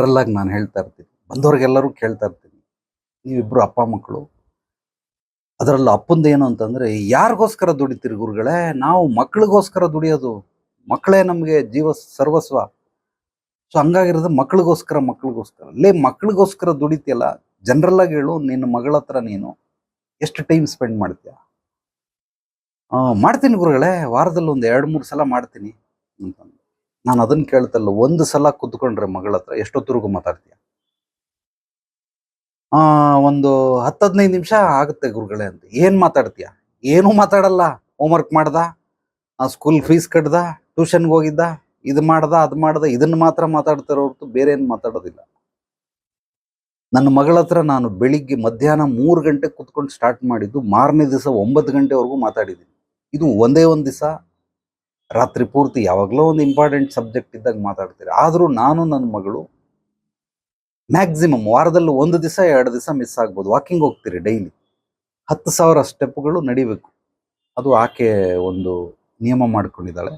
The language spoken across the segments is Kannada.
ಜನರಲ್ ಆಗಿ ನಾನು ಹೇಳ್ತಾ ಇರ್ತೀನಿ. ಬಂದವ್ರಿಗೆಲ್ಲರೂ ಕೇಳ್ತಾ ಇರ್ತೀನಿ. ನೀವಿಬ್ರು ಅಪ್ಪ ಮಕ್ಕಳು. ಅದರಲ್ಲೂ ಅಪ್ಪಂದು ಏನು ಅಂತಂದ್ರೆ, ಯಾರಿಗೋಸ್ಕರ ದುಡಿತೀರಿ ಗುರುಗಳೇ? ನಾವು ಮಕ್ಕಳಿಗೋಸ್ಕರ ದುಡಿಯೋದು. ಮಕ್ಕಳೇ ನಮಗೆ ಜೀವ ಸರ್ವಸ್ವ. ಸೊ ಹಂಗಾಗಿರೋದು ಮಕ್ಕಳಿಗೋಸ್ಕರ ಮಕ್ಕಳಿಗೋಸ್ಕರ ಲೇ ಮಕ್ಕಳಿಗೋಸ್ಕರ ದುಡಿತೀಯಲ್ಲ? ಜನರಲ್ ಆಗಿ ಹೇಳು, ನಿನ್ನ ಮಗಳ ಹತ್ರ ನೀನು ಎಷ್ಟು ಟೈಮ್ ಸ್ಪೆಂಡ್ ಮಾಡ್ತೀಯ? ಮಾಡ್ತೀನಿ ಗುರುಗಳೇ. ವಾರದಲ್ಲಿ ಒಂದು ಎರಡು ಮೂರು ಸಲ ಮಾಡ್ತೀನಿ ಅಂತಂದು. ನಾನು ಅದನ್ನು ಕೇಳ್ತಲ್ಲ, ಒಂದು ಸಲ ಕುತ್ಕೊಂಡ್ರೆ ಮಗಳ ಹತ್ರ ಎಷ್ಟೊತ್ತವರೆಗೂ ಮಾತಾಡ್ತೀಯ? ಆ, ಒಂದು ಹತ್ತು ಹದಿನೈದು ನಿಮಿಷ ಆಗುತ್ತೆ ಗುರುಗಳೇ ಅಂತ. ಏನು ಮಾತಾಡ್ತೀಯ? ಏನೂ ಮಾತಾಡಲ್ಲ. ಹೋಮ್ವರ್ಕ್ ಮಾಡ್ದ? ಸ್ಕೂಲ್ ಫೀಸ್ ಕಟ್ದ? ಟ್ಯೂಷನ್ಗೆ ಹೋಗಿದ್ದ? ಇದು ಮಾಡ್ದ? ಅದು ಮಾಡ್ದ? ಇದನ್ನು ಮಾತ್ರ ಮಾತಾಡ್ತಾರೋ ಹೊರತು ಬೇರೆ ಏನು ಮಾತಾಡೋದಿಲ್ಲ. ನನ್ನ ಮಗಳ ಹತ್ರ ನಾನು ಬೆಳಿಗ್ಗೆ ಮಧ್ಯಾಹ್ನ ಮೂರು ಗಂಟೆ ಕುತ್ಕೊಂಡು ಸ್ಟಾರ್ಟ್ ಮಾಡಿದ್ದು ಮಾರನೇ ದಿವಸ ಒಂಬತ್ತು ಗಂಟೆವರೆಗೂ ಮಾತಾಡಿದ್ದೀನಿ. ಇದು ಒಂದೇ ಒಂದು ದಿವಸ ರಾತ್ರಿ ಪೂರ್ತಿ ಯಾವಾಗಲೋ ಒಂದು ಇಂಪಾರ್ಟೆಂಟ್ ಸಬ್ಜೆಕ್ಟ್ ಇದ್ದಾಗ ಮಾತಾಡ್ತೀರಿ. ಆದರೂ ನಾನು ನನ್ನ ಮಗಳು ಮ್ಯಾಕ್ಸಿಮಮ್ ವಾರದಲ್ಲಿ ಒಂದು ದಿವಸ, ಎರಡು ದಿವಸ ಮಿಸ್ ಆಗ್ಬೋದು. ವಾಕಿಂಗ್ ಹೋಗ್ತೀರಿ ಡೈಲಿ ಹತ್ತು ಸಾವಿರ ಸ್ಟೆಪ್ಗಳು ನಡಿಬೇಕು. ಅದು ಆಕೆ ಒಂದು ನಿಯಮ ಮಾಡ್ಕೊಂಡಿದ್ದಾಳೆ.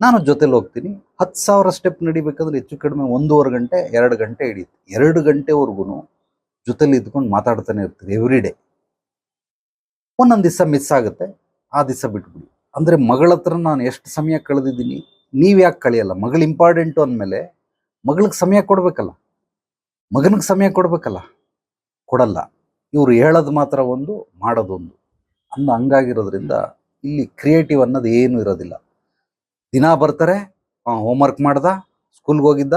ನಾನು ಜೊತೆಲಿ ಹೋಗ್ತೀನಿ. ಹತ್ತು ಸಾವಿರ ಸ್ಟೆಪ್ ನಡಿಬೇಕಂದ್ರೆ ಹೆಚ್ಚು ಕಡಿಮೆ ಒಂದೂವರೆ ಗಂಟೆ, ಎರಡು ಗಂಟೆ ಹಿಡಿಯುತ್ತೆ. ಎರಡು ಗಂಟೆವರೆಗೂ ಜೊತೆಲಿ ಇದ್ಕೊಂಡು ಮಾತಾಡ್ತಾನೆ ಇರ್ತೀರಿ ಎವ್ರಿ ಡೇ ಒಂದೊಂದು ದಿವಸ ಮಿಸ್ ಆಗುತ್ತೆ. ಆ ದಿವಸ ಬಿಟ್ಬಿಡಿ. ಅಂದರೆ ಮಗಳ ಹತ್ರ ನಾನು ಎಷ್ಟು ಸಮಯ ಕಳೆದಿದ್ದೀನಿ, ನೀವು ಯಾಕೆ ಕಳೆಯಲ್ಲ? ಮಗಳು ಇಂಪಾರ್ಟೆಂಟು ಅಂದಮೇಲೆ ಮಗಳಿಗೆ ಸಮಯ ಕೊಡಬೇಕಲ್ಲ. ಮಗನಿಗೆ ಸಮಯ ಕೊಡಬೇಕಲ್ಲ. ಕೊಡಲ್ಲ. ಇವರು ಹೇಳೋದು ಮಾತ್ರ ಒಂದು, ಮಾಡೋದೊಂದು. ಅಂದ ಹಂಗಾಗಿರೋದ್ರಿಂದ ಇಲ್ಲಿ ಕ್ರಿಯೇಟಿವ್ ಅನ್ನೋದು ಏನೂ ಇರೋದಿಲ್ಲ. ದಿನ ಬರ್ತಾರೆ ಹೋಮ್ವರ್ಕ್ ಮಾಡ್ದ ಸ್ಕೂಲ್ಗೆ ಹೋಗಿದ್ದ,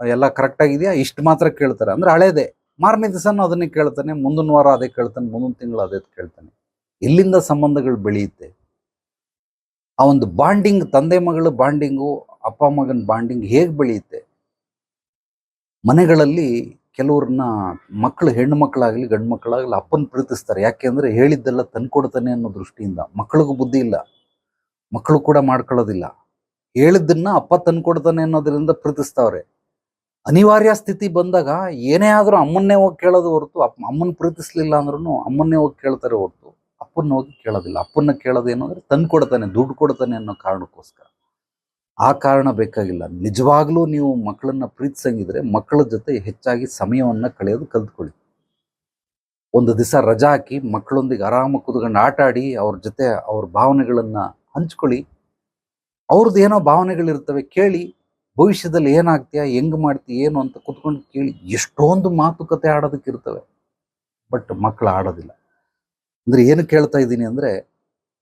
ಎಲ್ಲ ಕರೆಕ್ಟಾಗಿದೆಯಾ ಇಷ್ಟು ಮಾತ್ರ ಕೇಳ್ತಾರೆ. ಅಂದರೆ ಹಳೇದೇ. ಮಾರನೇ ದಿವಸನೂ ಅದನ್ನೇ ಕೇಳ್ತಾನೆ, ಮುಂದಿನ ವಾರ ಅದೇ ಕೇಳ್ತಾನೆ, ಮುಂದಿನ ತಿಂಗಳು ಅದೇ ಕೇಳ್ತಾನೆ. ಎಲ್ಲಿಂದ ಸಂಬಂಧಗಳು ಬೆಳೆಯುತ್ತೆ? ಆ ಒಂದು ಬಾಂಡಿಂಗ್, ತಂದೆ ಮಗಳ ಬಾಂಡಿಂಗು, ಅಪ್ಪ ಮಗನ ಬಾಂಡಿಂಗ್ ಹೇಗೆ ಬೆಳೆಯುತ್ತೆ? ಮನೆಗಳಲ್ಲಿ ಕೆಲವ್ರನ್ನ ಮಕ್ಕಳು ಹೆಣ್ಣು ಮಕ್ಕಳಾಗಲಿ, ಗಂಡು ಮಕ್ಕಳಾಗಲಿ ಅಪ್ಪನ ಪ್ರೀತಿಸ್ತಾರೆ. ಯಾಕೆಂದ್ರೆ ಹೇಳಿದ್ದೆಲ್ಲ ತಂದ್ಕೊಡ್ತಾನೆ ಅನ್ನೋ ದೃಷ್ಟಿಯಿಂದ. ಮಕ್ಕಳಿಗೂ ಬುದ್ಧಿ ಇಲ್ಲ. ಮಕ್ಕಳು ಕೂಡ ಮಾಡ್ಕೊಳ್ಳೋದಿಲ್ಲ. ಹೇಳಿದ್ದನ್ನ ಅಪ್ಪ ತಂದ್ಕೊಡ್ತಾನೆ ಅನ್ನೋದರಿಂದ ಪ್ರೀತಿಸ್ತಾವ್ರೆ. ಅನಿವಾರ್ಯ ಸ್ಥಿತಿ ಬಂದಾಗ ಏನೇ ಆದ್ರೂ ಅಮ್ಮನ್ನೇ ಹೋಗಿ ಕೇಳೋದು ಹೊರತು ಅಮ್ಮನ ಪ್ರೀತಿಸ್ಲಿಲ್ಲ ಅಂದ್ರೂ ಅಮ್ಮನ್ನೇ ಹೋಗಿ ಕೇಳ್ತಾರೆ ಹೊರತು. ಅಪ್ಪನ್ನ ಹೋಗಿ ಕೇಳೋದಿಲ್ಲ. ಅಪ್ಪನ್ನ ಕೇಳೋದೇನು ಅಂದ್ರೆ ತಂದು ಕೊಡ್ತಾನೆ, ದುಡ್ಡು ಕೊಡ್ತಾನೆ ಅನ್ನೋ ಕಾರಣಕ್ಕೋಸ್ಕರ. ಆ ಕಾರಣ ಬೇಕಾಗಿಲ್ಲ. ನಿಜವಾಗ್ಲೂ ನೀವು ಮಕ್ಕಳನ್ನ ಪ್ರೀತಿಸಂಗಿದ್ರೆ ಮಕ್ಕಳ ಜೊತೆ ಹೆಚ್ಚಾಗಿ ಸಮಯವನ್ನ ಕಳೆಯೋದು ಕಲ್ತ್ಕೊಳ್ಳಿ. ಒಂದು ದಿವಸ ರಜಾ ಹಾಕಿ ಮಕ್ಕಳೊಂದಿಗೆ ಆರಾಮ ಕುತ್ಕೊಂಡು ಆಟ ಆಡಿ ಅವ್ರ ಜೊತೆ ಅವ್ರ ಭಾವನೆಗಳನ್ನ ಹಂಚ್ಕೊಳ್ಳಿ. ಅವ್ರದ್ದು ಏನೋ ಭಾವನೆಗಳಿರ್ತವೆ ಕೇಳಿ, ಭವಿಷ್ಯದಲ್ಲಿ ಏನಾಗ್ತೀಯಾ, ಹೆಂಗ್ ಮಾಡ್ತೀಯ ಏನು ಅಂತ ಕುತ್ಕೊಂಡು ಕೇಳಿ. ಎಷ್ಟೊಂದು ಮಾತುಕತೆ ಆಡೋದಕ್ಕಿರ್ತವೆ. ಬಟ್ ಮಕ್ಕಳು ಆಡೋದಿಲ್ಲ. ಅಂದ್ರೆ ಏನು ಕೇಳ್ತಾ ಇದ್ದೀನಿ ಅಂದ್ರೆ,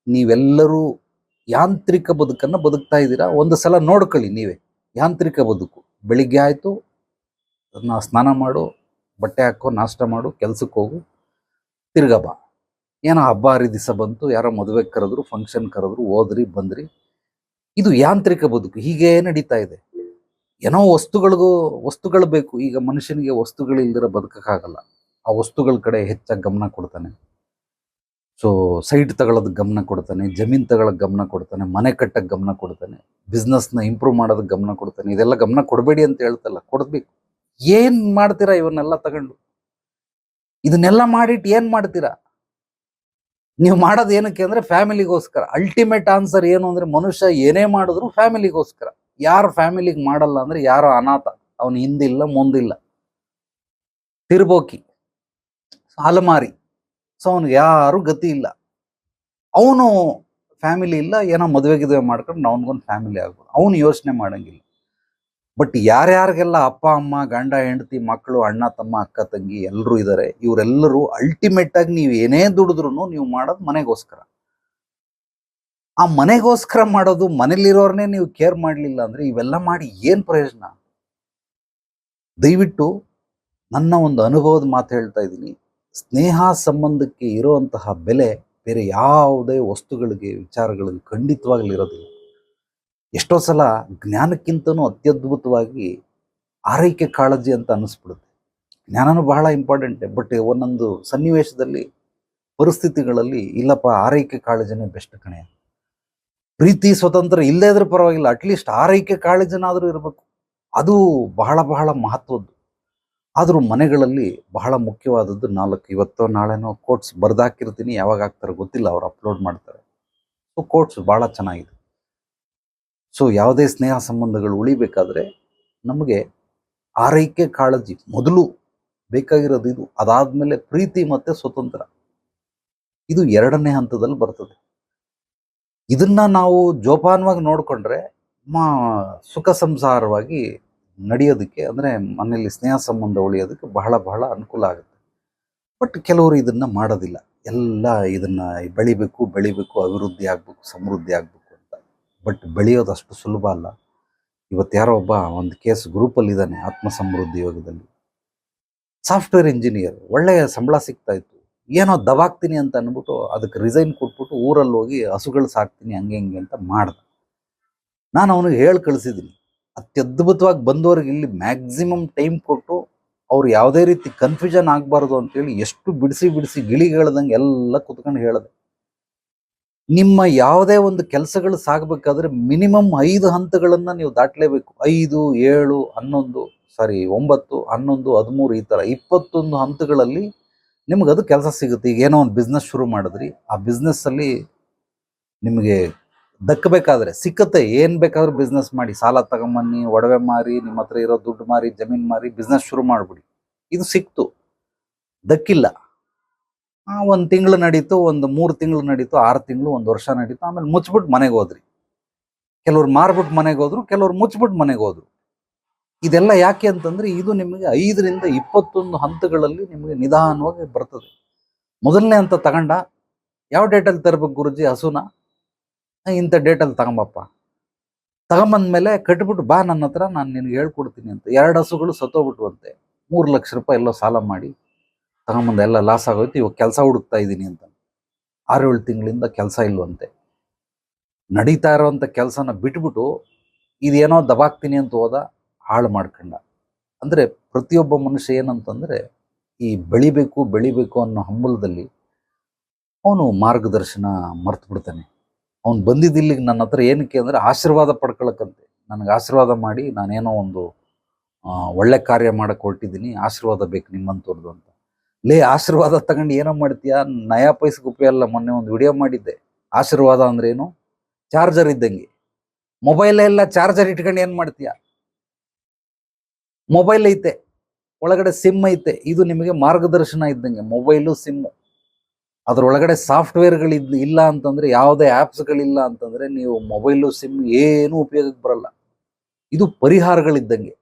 ನೀವೆಲ್ಲರೂ ಯಾಂತ್ರಿಕ ಬದುಕನ್ನ ಬದುಕ್ತಾ ಇದ್ದೀರಾ? ಒಂದು ಸಲ ನೋಡ್ಕೊಳ್ಳಿ ನೀವೇ. ಯಾಂತ್ರಿಕ ಬದುಕು. ಬೆಳಿಗ್ಗೆ ಆಯ್ತು, ಅದನ್ನ ಸ್ನಾನ ಮಾಡು, ಬಟ್ಟೆ ಹಾಕೋ, ನಾಷ್ಟ ಮಾಡು, ಕೆಲ್ಸಕ್ಕೆ ಹೋಗು ತಿರ್ಗಬ ಏನೋ ಹಬ್ಬ ಹರಿದಿಸ ಬಂತು, ಯಾರೋ ಮದುವೆಗೆ ಕರೆದ್ರು ಫಂಕ್ಷನ್ ಕರೆದ್ರು, ಹೋದ್ರಿ, ಬಂದ್ರಿ. ಇದು ಯಾಂತ್ರಿಕ ಬದುಕು. ಹೀಗೆ ನಡೀತಾ ಇದೆ. ಏನೋ ವಸ್ತುಗಳಿಗೂ, ವಸ್ತುಗಳು ಬೇಕು. ಈಗ ಮನುಷ್ಯನಿಗೆ ವಸ್ತುಗಳಿಲ್ದಿರ ಬದುಕಕ್ಕಾಗಲ್ಲ. ಆ ವಸ್ತುಗಳ ಕಡೆ ಹೆಚ್ಚಾಗಿ ಗಮನ ಕೊಡ್ತಾನೆ. ಸೊ ಸೈಟ್ ತಗೊಳ್ಳೋದಕ್ಕೆ ಗಮನ ಕೊಡ್ತಾನೆ, ಜಮೀನ್ ತಗೊಳ್ಳೋಕೆ ಗಮನ ಕೊಡ್ತಾನೆ, ಮನೆ ಕಟ್ಟಕ್ಕೆ ಗಮನ ಕೊಡ್ತಾನೆ ಬಿಸ್ನೆಸ್ನ ಇಂಪ್ರೂವ್ ಮಾಡೋದಕ್ಕೆ ಗಮನ ಕೊಡ್ತಾನೆ, ಇದೆಲ್ಲ ಗಮನ ಕೊಡಬೇಡಿ ಅಂತ ಹೇಳ್ತಲ್ಲ, ಕೊಡಬೇಕು. ಏನ್ ಮಾಡ್ತೀರಾ ಇವನ್ನೆಲ್ಲ ತಗೊಂಡು? ಇದನ್ನೆಲ್ಲ ಮಾಡಿಟ್ಟು ಏನ್ ಮಾಡ್ತೀರಾ? ನೀವು ಮಾಡೋದು ಏನಕ್ಕೆ ಅಂದ್ರೆ ಫ್ಯಾಮಿಲಿಗೋಸ್ಕರ ಅಲ್ಟಿಮೇಟ್ ಆನ್ಸರ್ ಏನು ಅಂದ್ರೆ ಮನುಷ್ಯ ಏನೇ ಮಾಡಿದ್ರು ಫ್ಯಾಮಿಲಿಗೋಸ್ಕರ ಯಾರು ಫ್ಯಾಮಿಲಿಗೆ ಮಾಡಲ್ಲ ಅಂದ್ರೆ ಯಾರೋ ಅನಾಥ? ಅವನು ಹಿಂದಿಲ್ಲ, ಮುಂದಿಲ್ಲ. ತಿರ್ಬೋಕಿ. ಅಲಮಾರಿ ಸೊ ಅವ್ನಿಗೆ ಯಾರು ಗತಿ ಇಲ್ಲ. ಅವನು ಫ್ಯಾಮಿಲಿ ಇಲ್ಲ, ಏನೋ ಮದುವೆ ಗಿದುವೆ ಮಾಡ್ಕೊಂಡು ಅವನಿಗೊಂದು ಫ್ಯಾಮಿಲಿ ಆಗ್ಬೋದು. ಅವನು ಯೋಚನೆ ಮಾಡಂಗಿಲ್ಲ. ಬಟ್ ಯಾರ್ಯಾರಿಗೆಲ್ಲ ಅಪ್ಪ, ಅಮ್ಮ, ಗಂಡ, ಹೆಂಡತಿ, ಮಕ್ಕಳು, ಅಣ್ಣ, ತಮ್ಮ, ಅಕ್ಕ, ತಂಗಿ ಎಲ್ಲರೂ ಇದ್ದಾರೆ ಇವರೆಲ್ಲರೂ ಅಲ್ಟಿಮೇಟ್ ಆಗಿ ನೀವು ಏನೇ ದುಡಿದ್ರು ನೀವು ಮಾಡೋದು ಮನೆಗೋಸ್ಕರ. ಆ ಮನೆಗೋಸ್ಕರ ಮಾಡೋದು ಮನೇಲಿರೋರ್ನೇ ನೀವು ಕೇರ್ ಮಾಡಲಿಲ್ಲ ಅಂದ್ರೆ ಇವೆಲ್ಲ ಮಾಡಿ ಏನ್ ಪ್ರಯೋಜನ? ದಯವಿಟ್ಟು ನನ್ನ ಒಂದು ಅನುಭವದ ಮಾತು ಹೇಳ್ತಾ ಇದ್ದೀನಿ. ಸ್ನೇಹ ಸಂಬಂಧಕ್ಕೆ ಇರುವಂತಹ ಬೆಲೆ ಬೇರೆ ಯಾವುದೇ ವಸ್ತುಗಳಿಗೆ ವಿಚಾರಗಳಿಗೆ ಖಂಡಿತವಾಗ್ಲೂ ಇರೋದಿಲ್ಲ. ಎಷ್ಟೋ ಸಲ ಜ್ಞಾನಕ್ಕಿಂತನೂ ಅತ್ಯದ್ಭುತವಾಗಿ ಆರೈಕೆ ಕಾಳಜಿ ಅಂತ ಅನ್ನಿಸ್ಬಿಡುತ್ತೆ. ಜ್ಞಾನನೂ ಬಹಳ ಇಂಪಾರ್ಟೆಂಟ್ ಬಟ್ ಒಂದೊಂದು ಸನ್ನಿವೇಶದಲ್ಲಿ, ಪರಿಸ್ಥಿತಿಗಳಲ್ಲಿ ಇಲ್ಲಪ್ಪ, ಆರೈಕೆ ಕಾಳಜಿನೇ ಬೆಸ್ಟ್ ಕಣೆ. ಪ್ರೀತಿ, ಸ್ವತಂತ್ರ ಇಲ್ಲದೇ ಇದ್ರೂ ಪರವಾಗಿಲ್ಲ ಅಟ್ಲೀಸ್ಟ್ ಆರೈಕೆ ಕಾಳಜಿನಾದರೂ ಇರಬೇಕು. ಅದು ಬಹಳ ಬಹಳ ಮಹತ್ವದ್ದು. ಆದರೂ ಮನೆಗಳಲ್ಲಿ ಬಹಳ ಮುಖ್ಯವಾದದ್ದು ನಾಲ್ಕು, ಇವತ್ತೋ ನಾಳೆನೋ ಕೋಟ್ಸ್ ಬರೆದಾಕಿರ್ತೀನಿ, ಯಾವಾಗ ಹಾಕ್ತಾರೆ ಗೊತ್ತಿಲ್ಲ, ಅವ್ರು ಅಪ್ಲೋಡ್ ಮಾಡ್ತಾರೆ. ಸೊ ಕೋಟ್ಸ್ ಭಾಳ ಚೆನ್ನಾಗಿದೆ. ಸೊ ಯಾವುದೇ ಸ್ನೇಹ ಸಂಬಂಧಗಳು ಉಳಿಬೇಕಾದ್ರೆ ನಮಗೆ ಆರೈಕೆ ಕಾಳಜಿ ಮೊದಲು ಬೇಕಾಗಿರೋದು ಇದು. ಅದಾದ್ಮೇಲೆ ಪ್ರೀತಿ ಮತ್ತೆ ಸ್ವತಂತ್ರ. ಇದು ಎರಡನೇ ಹಂತದಲ್ಲಿ ಬರ್ತದೆ. ಇದನ್ನು ನಾವು ಜೋಪಾನವಾಗಿ ನೋಡಿಕೊಂಡ್ರೆ, ಮಾ, ಸುಖ ಸಂಸಾರವಾಗಿ ನಡೆಯೋದಕ್ಕೆ, ಅಂದರೆ ಮನೆಯಲ್ಲಿ ಸ್ನೇಹ ಸಂಬಂಧ ಉಳಿಯೋದಕ್ಕೆ ಬಹಳ ಬಹಳ ಅನುಕೂಲ ಆಗುತ್ತೆ. ಬಟ್ ಕೆಲವರು ಇದನ್ನ ಮಾಡೋದಿಲ್ಲ. ಎಲ್ಲ ಇದನ್ನ ಬೆಳಿಬೇಕು ಬೆಳಿಬೇಕು, ಅಭಿವೃದ್ಧಿ ಆಗಬೇಕು, ಸಮೃದ್ಧಿ ಆಗಬೇಕು ಅಂತ. ಬಟ್ ಬೆಳೆಯೋದು ಅಷ್ಟು ಸುಲಭ ಅಲ್ಲ. ಇವತ್ತು ಯಾರೋ ಒಬ್ಬ ಒಂದು ಕೇಸ್ ಗ್ರೂಪಲ್ಲಿ ಇದ್ದಾನೆ ಆತ್ಮ ಸಮೃದ್ಧಿ ಯೋಗದಲ್ಲಿ. ಸಾಫ್ಟ್ವೇರ್ ಇಂಜಿನಿಯರ್, ಒಳ್ಳೆಯ ಸಂಬಳ ಸಿಗ್ತಾ ಇತ್ತು. ಏನೋ ದವಾಗ್ತೀನಿ ಅಂತ ಅಂದ್ಬಿಟ್ಟು ಅದಕ್ಕೆ ರಿಸೈನ್ ಕೊಟ್ಬಿಟ್ಟು ಊರಲ್ಲಿ ಹೋಗಿ ಹಸುಗಳು ಸಾಕ್ತೀನಿ, ಹಂಗೆ ಹಿಂಗೆ ಅಂತ ಮಾಡ್ದೆ. ನಾನು ಅವನಿಗೆ ಹೇಳಿ ಕಳಿಸಿದ್ದೀನಿ. ಅತ್ಯದ್ಭುತವಾಗಿ ಬಂದವರಿಗೆ ಇಲ್ಲಿ ಮ್ಯಾಕ್ಸಿಮಮ್ ಟೈಮ್ ಕೊಟ್ಟು ಅವ್ರು ಯಾವುದೇ ರೀತಿ ಕನ್ಫ್ಯೂಷನ್ ಆಗಬಾರ್ದು ಅಂತೇಳಿ ಎಷ್ಟು ಬಿಡಿಸಿ ಬಿಡಿಸಿ ಗಿಳಿಗಳ್ದಂಗೆ ಎಲ್ಲ ಕುತ್ಕೊಂಡು ಹೇಳಿದೆ. ನಿಮ್ಮ ಯಾವುದೇ ಒಂದು ಕೆಲಸಗಳು ಸಾಗಬೇಕಾದ್ರೆ ಮಿನಿಮಮ್ ಐದು ಹಂತಗಳನ್ನು ನೀವು ದಾಟಲೇಬೇಕು. ಐದು, ಏಳು, ಹನ್ನೊಂದು ಸಾರಿ ಒಂಬತ್ತು, ಹನ್ನೊಂದು, ಹದಿಮೂರು ಈ ಥರ ಇಪ್ಪತ್ತೊಂದು ಹಂತಗಳಲ್ಲಿ ನಿಮ್ಗೆ ಅದು ಕೆಲಸ ಸಿಗುತ್ತೆ. ಈಗ ಏನೋ ಒಂದು ಬಿಸ್ನೆಸ್ ಶುರು ಮಾಡಿದ್ರಿ. ಆ ಬಿಸ್ನೆಸ್ಸಲ್ಲಿ ನಿಮಗೆ ದಕ್ಕಬೇಕಾದ್ರೆ ಸಿಕ್ಕತ್ತೆ, ಏನ್ ಬೇಕಾದ್ರೂ ಬಿಸ್ನೆಸ್ ಮಾಡಿ, ಸಾಲ ತಗೊಂಬನ್ನಿ, ಒಡವೆ ಮಾರಿ, ನಿಮ್ಮ ಹತ್ರ ಇರೋ ದುಡ್ಡು ಮಾರಿ, ಜಮೀನ್ ಮಾರಿ ಬಿಸ್ನೆಸ್ ಶುರು ಮಾಡಿಬಿಡಿ. ಇದು ಸಿಕ್ತು. ದಕ್ಕಿಲ್ಲ. ಒಂದ್ ತಿಂಗಳು ನಡೀತು, ಒಂದು ಮೂರು ತಿಂಗಳು ನಡೀತು, ಆರು ತಿಂಗಳು, ಒಂದು ವರ್ಷ ನಡೀತು, ಆಮೇಲೆ ಮುಚ್ಬಿಟ್ಟು ಮನೆಗೆ ಹೋದ್ರಿ. ಕೆಲವ್ರು ಮಾರ್ಬಿಟ್ಟು ಮನೆಗೆ ಹೋದ್ರು, ಕೆಲವ್ರು ಮುಚ್ಬಿಟ್ಟು ಮನೆಗೆ ಹೋದ್ರು. ಇದೆಲ್ಲ ಯಾಕೆ ಅಂತಂದ್ರೆ, ಇದು ನಿಮಗೆ ಐದರಿಂದ ಇಪ್ಪತ್ತೊಂದು ಹಂತಗಳಲ್ಲಿ ನಿಮಗೆ ನಿಧಾನವಾಗಿ ಬರ್ತದೆ. ಮೊದಲನೇ ಹಂತ ತಗೊಂಡ, ಯಾವ ಡೇಟಲ್ಲಿ ತರಬೇಕು ಗುರುಜಿ, ಹಸುನ? ಇಂಥ ಡೇಟಲ್ಲಿ ತಗೊಂಬಪ್ಪ. ತಗೊಂಬಂದ್ಮೇಲೆ ಕಟ್ಬಿಟ್ಟು ಬಾ ನನ್ನ ಹತ್ರ, ನಾನು ನಿನಗೆ ಹೇಳ್ಕೊಡ್ತೀನಿ ಅಂತ. ಎರಡು ಹಸುಗಳು ಸತ್ತೋಗ್ಬಿಟ್ವಂತೆ. ಮೂರು ಲಕ್ಷ ರೂಪಾಯಿ ಎಲ್ಲೋ ಸಾಲ ಮಾಡಿ. ತಗೊಂಬಂದು ಎಲ್ಲ ಲಾಸ್ ಆಗೋಯ್ತು, ಇವಾಗ ಕೆಲಸ ಹುಡುಕ್ತಾ ಇದ್ದೀನಿ ಅಂತ. ಆರು ಏಳು ತಿಂಗಳಿಂದ ಕೆಲಸ ಇಲ್ವಂತೆ. ನಡೀತಾ ಇರೋವಂಥ ಕೆಲಸನ ಬಿಟ್ಬಿಟ್ಟು ಇದೇನೋ ದಬಾಕ್ತೀನಿ ಅಂತ ಹೋದ, ಹಾಳು ಮಾಡ್ಕೊಂಡ. ಅಂದರೆ ಪ್ರತಿಯೊಬ್ಬ ಮನುಷ್ಯ ಏನಂತಂದರೆ, ಈ ಬೆಳಿಬೇಕು ಬೆಳಿಬೇಕು ಅನ್ನೋ ಹಂಬಲದಲ್ಲಿ ಅವನು ಮಾರ್ಗದರ್ಶನ ಮರ್ತು ಬಿಡ್ತಾನೆ ಅವ್ನು ಬಂದಿದ್ದಿಲ್ಲಿಗೆ ನನ್ನ ಹತ್ರ ಏನಕ್ಕೆ ಅಂದರೆ ಆಶೀರ್ವಾದ ಪಡ್ಕೊಳಕ್ಕಂತೆ. ನನಗೆ ಆಶೀರ್ವಾದ ಮಾಡಿ ನಾನೇನೋ ಒಂದು ಒಳ್ಳೆ ಕಾರ್ಯ ಮಾಡಕ್ಕೆ ಹೊರಟಿದ್ದೀನಿ, ಆಶೀರ್ವಾದ ಬೇಕು ನಿಮ್ಮಂಥವ್ರದ್ದು ಅಂತ. ಲೇ, ಆಶೀರ್ವಾದ ತಗೊಂಡು ಏನೋ ಮಾಡ್ತೀಯ? ನಯಾ ಪೈಸೆಗೆ ಉಪಯೋಗ ಮೊನ್ನೆ ಒಂದು ವಿಡಿಯೋ ಮಾಡಿದ್ದೆ. ಆಶೀರ್ವಾದ ಅಂದ್ರೆ ಏನು? ಚಾರ್ಜರ್ ಇದ್ದಂಗೆ. ಮೊಬೈಲ್ ಎಲ್ಲ ಚಾರ್ಜರ್ ಇಟ್ಕೊಂಡು ಏನು ಮಾಡ್ತೀಯ? ಮೊಬೈಲ್ ಐತೆ, ಒಳಗಡೆ ಸಿಮ್ ಐತೆ, ಇದು ನಿಮಗೆ ಮಾರ್ಗದರ್ಶನ ಇದ್ದಂಗೆ, ಮೊಬೈಲು ಸಿಮ್ಮು. ಅದರೊಳಗಡೆ ಸಾಫ್ಟ್ವೇರ್ಗಳಿದ್ ಇಲ್ಲ ಅಂತಂದ್ರೆ, ಯಾವುದೇ ಆ್ಯಪ್ಸ್ಗಳಿಲ್ಲ ಅಂತಂದ್ರೆ, ನೀವು ಮೊಬೈಲು ಸಿಮ್ ಏನು ಉಪಯೋಗಕ್ಕೆ ಬರಲ್ಲ. ಇದು ಪರಿಹಾರಗಳಿದ್ದಂಗೆ.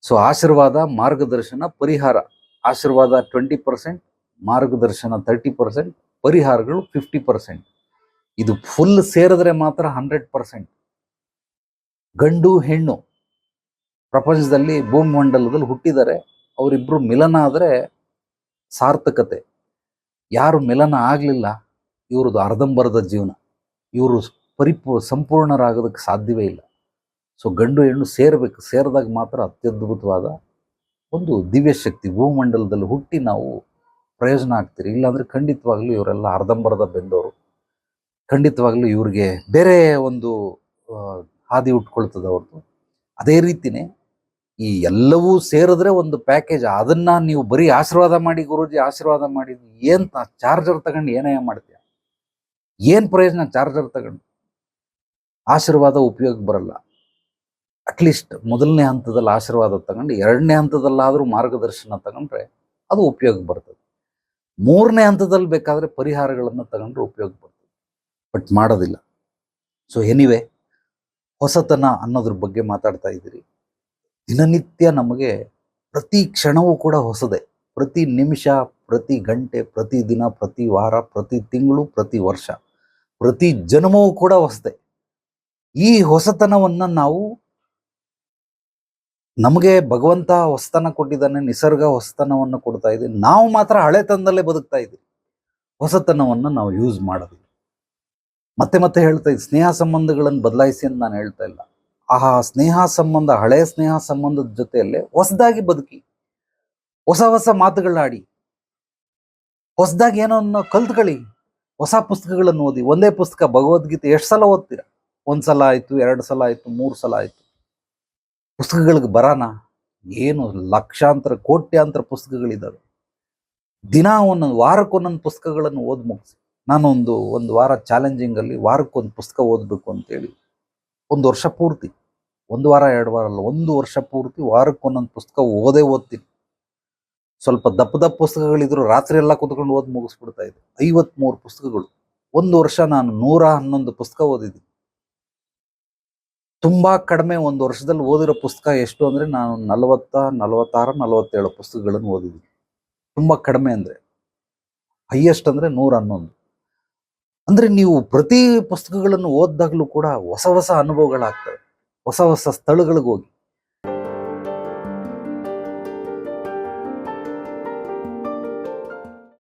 ಸೊ, ಆಶೀರ್ವಾದ, ಮಾರ್ಗದರ್ಶನ, ಪರಿಹಾರ. ಆಶೀರ್ವಾದ ಟ್ವೆಂಟಿ ಪರ್ಸೆಂಟ್, ಮಾರ್ಗದರ್ಶನ ತರ್ಟಿ ಪರ್ಸೆಂಟ್, ಪರಿಹಾರಗಳು ಫಿಫ್ಟಿ ಪರ್ಸೆಂಟ್. ಇದು ಫುಲ್ ಸೇರಿದ್ರೆ ಮಾತ್ರ ಹಂಡ್ರೆಡ್ ಪರ್ಸೆಂಟ್. ಗಂಡು, ಹೆಣ್ಣು. ಪ್ರಪಂಚದಲ್ಲಿ ಭೂಮಂಡಲದಲ್ಲಿ ಹುಟ್ಟಿದ್ದಾರೆ ಅವರಿಬ್ರು ಮಿಲನ ಆದರೆ ಸಾರ್ಥಕತೆ. ಯಾರು ಮಿಲನ ಆಗಲಿಲ್ಲ, ಇವ್ರದ್ದು ಅರ್ಧಂಬರ್ಧ ಜೀವನ. ಇವರು ಪರಿಪೂ, ಸಂಪೂರ್ಣರಾಗೋದಕ್ಕೆ ಸಾಧ್ಯವೇ ಇಲ್ಲ. ಸೊ, ಗಂಡು ಹೆಣ್ಣು ಸೇರಬೇಕು, ಸೇರಿದಾಗ ಮಾತ್ರ ಅತ್ಯದ್ಭುತವಾದ ಒಂದು ದಿವ್ಯ ಶಕ್ತಿ ಭೂಮಂಡಲದಲ್ಲಿ ಹುಟ್ಟಿ ನಾವು ಪ್ರಯೋಜನ ಆಗ್ತೀರಿ. ಇಲ್ಲಾಂದರೆ ಖಂಡಿತವಾಗ್ಲೂ ಇವರೆಲ್ಲ ಅರ್ಧಂಬರ್ಧ ಬೆಂದವರು ಖಂಡಿತವಾಗ್ಲೂ ಇವ್ರಿಗೆ ಬೇರೆ ಒಂದು ಹಾದಿ ಹುಟ್ಕೊಳ್ತದೆ ಅವ್ರದ್ದು ಅದೇ ರೀತಿನೇ ಈ ಎಲ್ಲವೂ ಸೇರಿದ್ರೆ ಒಂದು ಪ್ಯಾಕೇಜ್ ಅದನ್ನ ನೀವು ಬರೀ ಆಶೀರ್ವಾದ ಮಾಡಿ ಗುರುಜಿ, ಆಶೀರ್ವಾದ ಮಾಡಿ, ಏನ್ ಚಾರ್ಜರ್ ತಗೊಂಡು ಏನೇ ಮಾಡ್ತೀಯ? ಏನ್ ಪ್ರಯೋಜನ ಚಾರ್ಜರ್ ತಗೊಂಡು? ಆಶೀರ್ವಾದ ಉಪಯೋಗ ಬರಲ್ಲ. ಅಟ್ಲೀಸ್ಟ್ ಮೊದಲನೇ ಹಂತದಲ್ಲಿ ಆಶೀರ್ವಾದ ತಗೊಂಡು, ಎರಡನೇ ಹಂತದಲ್ಲಾದರೂ ಮಾರ್ಗದರ್ಶನ ತಗೊಂಡ್ರೆ ಅದು ಉಪಯೋಗ ಬರ್ತದೆ. ಮೂರನೇ ಹಂತದಲ್ಲಿ ಬೇಕಾದ್ರೆ ಪರಿಹಾರಗಳನ್ನು ತಗೊಂಡ್ರೆ ಉಪಯೋಗ ಬರ್ತದೆ. ಬಟ್ ಮಾಡೋದಿಲ್ಲ. ಸೊ ಎನಿವೆ ಹೊಸತನ ಅನ್ನೋದ್ರ ಬಗ್ಗೆ ಮಾತಾಡ್ತಾ ಇದ್ದೀರಿ. ದಿನನಿತ್ಯ ನಮಗೆ ಪ್ರತಿ ಕ್ಷಣವೂ ಕೂಡ ಹೊಸದೇ. ಪ್ರತಿ ನಿಮಿಷ, ಪ್ರತಿ ಗಂಟೆ, ಪ್ರತಿ ದಿನ, ಪ್ರತಿ ವಾರ, ಪ್ರತಿ ತಿಂಗಳು, ಪ್ರತಿ ವರ್ಷ. ಪ್ರತಿ ಜನ್ಮವೂ ಕೂಡ ಹೊಸದೆ. ಈ ಹೊಸತನವನ್ನು ನಾವು ನಮಗೆ ಭಗವಂತ ಹೊಸತನ ಕೊಟ್ಟಿದ್ದಾನೆ, ನಿಸರ್ಗ ಹೊಸತನವನ್ನು ಕೊಡ್ತಾ ಇದೆ ನಾವು ಮಾತ್ರ ಹಳೆತನದಲ್ಲೇ ಬದುಕ್ತಾ ಇದ್ದೀವಿ. ಹೊಸತನವನ್ನು ನಾವು ಯೂಸ್ ಮಾಡೋದಿಲ್ಲ. ಮತ್ತೆ ಮತ್ತೆ ಹೇಳ್ತಾ ಇದ್ದೀನಿ, ಸ್ನೇಹ ಸಂಬಂಧಗಳನ್ನು ಬದಲಾಯಿಸಿ ಅಂತ ನಾನು ಹೇಳ್ತಾ ಇಲ್ಲ. ಆ ಸ್ನೇಹ ಸಂಬಂಧ ಹಳೆಯ ಸ್ನೇಹ ಸಂಬಂಧದ ಜೊತೆಯಲ್ಲೇ ಹೊಸದಾಗಿ ಬದುಕಿ, ಹೊಸ ಹೊಸ ಮಾತುಗಳನ್ನಾಡಿ ಹೊಸದಾಗಿ ಏನೋ ಕಲ್ತ್ಕೊಳ್ಳಿ, ಹೊಸ ಪುಸ್ತಕಗಳನ್ನು ಓದಿ, ಒಂದೇ ಪುಸ್ತಕ ಭಗವದ್ಗೀತೆ ಎಷ್ಟು ಸಲ ಓದ್ತೀರ? ಒಂದ್ ಸಲ ಆಯ್ತು, ಎರಡು ಸಲ ಆಯ್ತು, ಮೂರು ಸಲ ಆಯ್ತು. ಪುಸ್ತಕಗಳಿಗೆ ಬರಾನ? ಏನು ಲಕ್ಷಾಂತರ, ಕೋಟ್ಯಾಂತರ ಪುಸ್ತಕಗಳಿದ್ದಾವೆ ದಿನ ಒಂದೊಂದು ವಾರಕ್ಕೊಂದೊಂದು ಪುಸ್ತಕಗಳನ್ನು ಓದಿ ಮುಗಿಸಿ. ನಾನೊಂದು, ಒಂದು ವಾರ ಚಾಲೆಂಜಿಂಗಲ್ಲಿ ವಾರಕ್ಕೊಂದು ಪುಸ್ತಕ ಓದಬೇಕು ಅಂತೇಳಿ. ಒಂದು ವರ್ಷ ಪೂರ್ತಿ, ಒಂದು ವಾರ, ಎರಡು ವಾರ ಅಲ್ಲ, ಒಂದು ವರ್ಷ ಪೂರ್ತಿ ವಾರಕ್ಕೆ ಒಂದೊಂದು ಪುಸ್ತಕ ಓದೇ ಓದ್ತೀನಿ. ಸ್ವಲ್ಪ ದಪ್ಪ ದಪ್ಪ ಪುಸ್ತಕಗಳಿದ್ರು ರಾತ್ರಿ ಎಲ್ಲ ಕುತ್ಕೊಂಡು ಓದಿ ಮುಗಿಸ್ಬಿಡ್ತಾ ಇದ್ದೆ. ಐವತ್ಮೂರು ಪುಸ್ತಕಗಳು. ಒಂದು ವರ್ಷ ನಾನು ನೂರ ಹನ್ನೊಂದು ಪುಸ್ತಕ ಓದಿದ್ದೀನಿ. ತುಂಬಾ ಕಡಿಮೆ ಒಂದು ವರ್ಷದಲ್ಲಿ ಓದಿರೋ ಪುಸ್ತಕ ಎಷ್ಟು ಅಂದ್ರೆ ನಾನು ನಲವತ್ತ, ನಲವತ್ತಾರು, ನಲವತ್ತೇಳು ಪುಸ್ತಕಗಳನ್ನು ಓದಿದ್ದೀನಿ. ತುಂಬಾ ಕಡಿಮೆ ಅಂದ್ರೆ, ಹೈಯೆಸ್ಟ್ ಅಂದ್ರೆ ನೂರ ಹನ್ನೊಂದು. ಅಂದ್ರೆ ನೀವು ಪ್ರತಿ ಪುಸ್ತಕಗಳನ್ನು ಓದಿದಾಗಲೂ ಕೂಡ ಹೊಸ ಹೊಸ ಅನುಭವಗಳಾಗ್ತವೆ. ಹೊಸ ಹೊಸ ಸ್ಥಳಗಳಿಗೆ ಹೋಗಿ